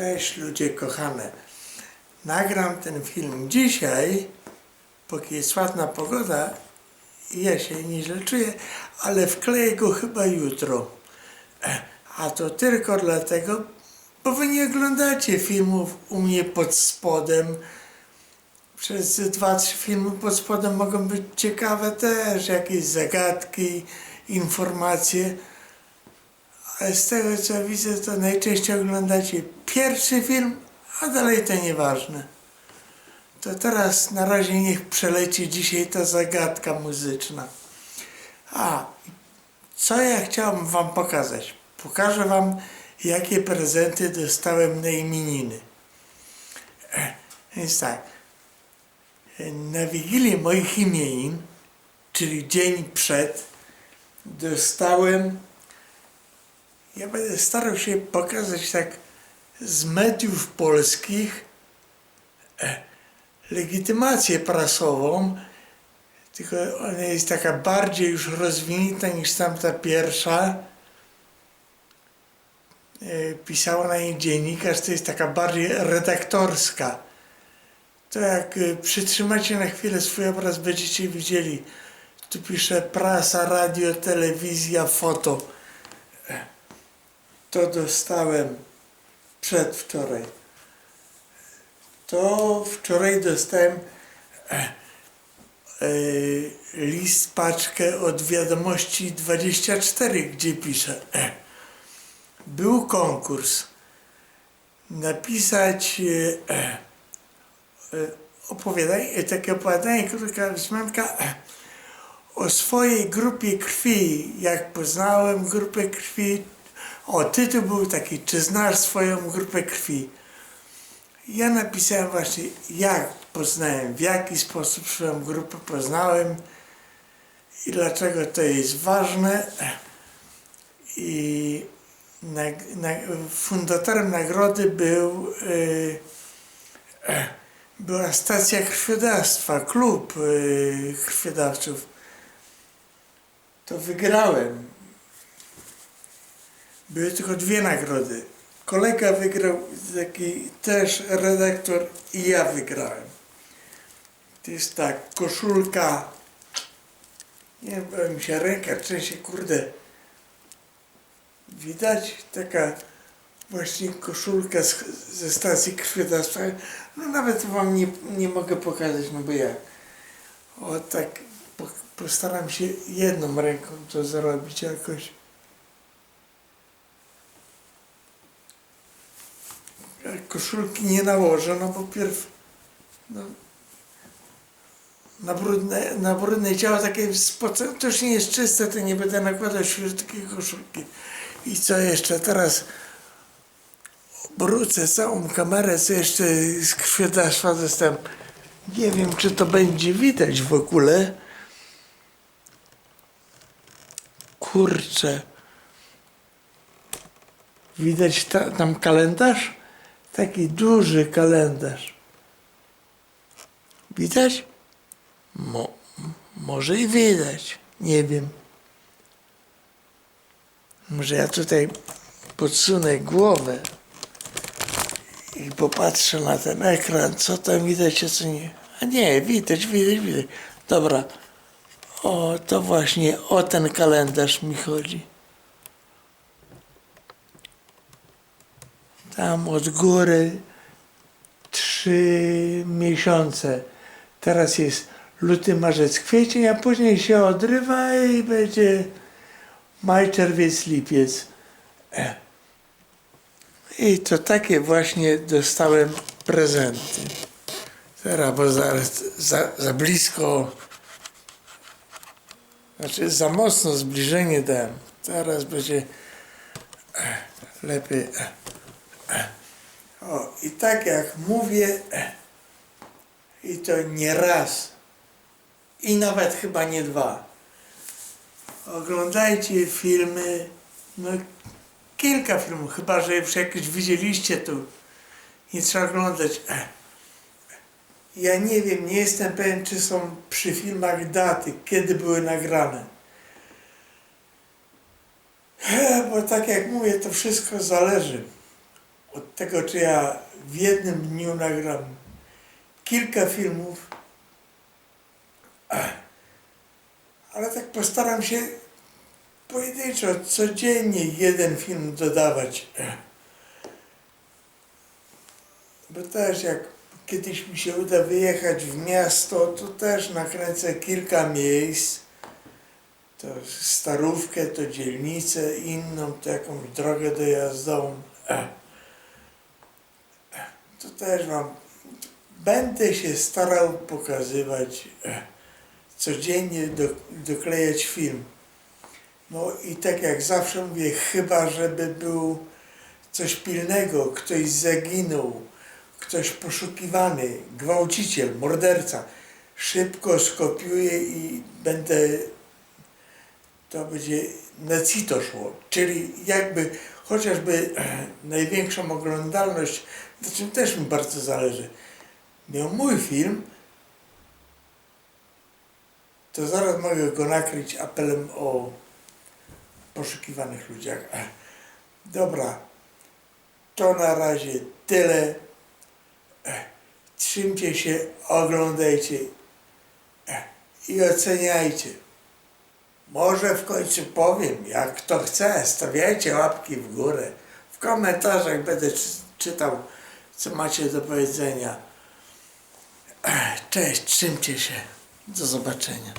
Cześć ludzie kochane. Nagram ten film dzisiaj, póki jest ładna pogoda i ja się nieźle czuję, ale wkleję go chyba jutro. E, A to tylko dlatego, bo wy nie oglądacie filmów u mnie pod spodem. Przez dwa, trzy filmy pod spodem mogą być ciekawe też, jakieś zagadki, informacje. Ale z tego co widzę, to najczęściej oglądacie pierwszy film, a dalej to nieważne. To teraz na razie niech przeleci dzisiaj ta zagadka muzyczna. A, co ja chciałbym wam pokazać? Pokażę wam, jakie prezenty dostałem na imieniny. E, Więc tak, e, na Wigilię moich imienin, czyli dzień przed, dostałem ja będę starał się pokazać tak z mediów polskich e, legitymację prasową, tylko ona jest taka bardziej już rozwinięta niż tamta pierwsza. E, pisała na niej dziennikarz, to jest taka bardziej redaktorska. To jak e, przytrzymacie na chwilę swój obraz, będziecie widzieli. Tu pisze prasa, radio, telewizja, foto to dostałem przedwczoraj. To wczoraj dostałem e, e, list, paczkę od wiadomości 24, gdzie pisze e, był konkurs napisać opowiadanie, takie opowiadanie, krótka wzmianka o swojej grupie krwi, jak poznałem grupę krwi, o, tytuł był taki, czy znasz swoją grupę krwi? Ja napisałem właśnie, jak poznałem, w jaki sposób swoją grupę poznałem i dlaczego to jest ważne. I na, na, fundatorem nagrody był, y, była stacja krwiodawstwa, klub y, krwiodawców. To wygrałem. Były tylko dwie nagrody. Kolega wygrał, taki też redaktor i ja wygrałem. To jest tak, koszulka, nie wiem, bo się ręka trzęsie, kurde. Widać taka właśnie koszulka z, ze stacji krwiodawstwa. No nawet wam nie, nie mogę pokazać, no bo jak. O tak, po, postaram się jedną ręką to zrobić jakoś. Koszulki nie nałożę, no bo pierw no, na, brudne, na brudne ciało takie spocone, to już nie jest czyste, to nie będę nakładał takiej koszulki. I co jeszcze teraz obrócę całą kamerę, co jeszcze z krwiodawstwa dostałem. Nie wiem, czy to będzie widać w ogóle. Kurczę. Widać ta, tam kalendarz? Taki duży kalendarz. Widać? Mo, może i widać. Nie wiem. Może ja tutaj podsunę głowę i popatrzę na ten ekran, co tam widać, a co nie. A nie, widać, widać, widać. Dobra. O, to właśnie o ten kalendarz mi chodzi. Tam od góry trzy miesiące. Teraz jest luty, marzec, kwiecień, a później się odrywa i będzie maj, czerwiec, lipiec. E. I to takie właśnie dostałem prezenty. Teraz, bo zaraz za, za blisko, znaczy za mocno zbliżenie dałem. Teraz będzie e, lepiej. O, i tak jak mówię, i to nie raz, i nawet chyba nie dwa. Oglądajcie filmy, no kilka filmów, chyba że już jakieś widzieliście, to nie trzeba oglądać. Ja nie wiem, nie jestem pewien, czy są przy filmach daty, kiedy były nagrane. Bo tak jak mówię, to wszystko zależy od tego, czy ja w jednym dniu nagram kilka filmów, ale tak postaram się pojedynczo, codziennie jeden film dodawać. Bo też jak kiedyś mi się uda wyjechać w miasto, to też nakręcę kilka miejsc. To starówkę, to dzielnicę inną, to jakąś drogę dojazdową. To też wam będę się starał pokazywać codziennie do, doklejać film. No i tak jak zawsze mówię, chyba żeby był coś pilnego, ktoś zaginął, ktoś poszukiwany, gwałciciel, morderca, szybko skopiuję i będę, to będzie na cito szło, czyli jakby chociażby e, największą oglądalność, na czym też mi bardzo zależy, miał mój film, to zaraz mogę go nakryć apelem o poszukiwanych ludziach. Dobra, to na razie tyle. Trzymcie się, oglądajcie i oceniajcie. Może w końcu powiem, jak kto chce, stawiajcie łapki w górę. W komentarzach będę czy- czytał, co macie do powiedzenia. Cześć, trzymcie się. Do zobaczenia.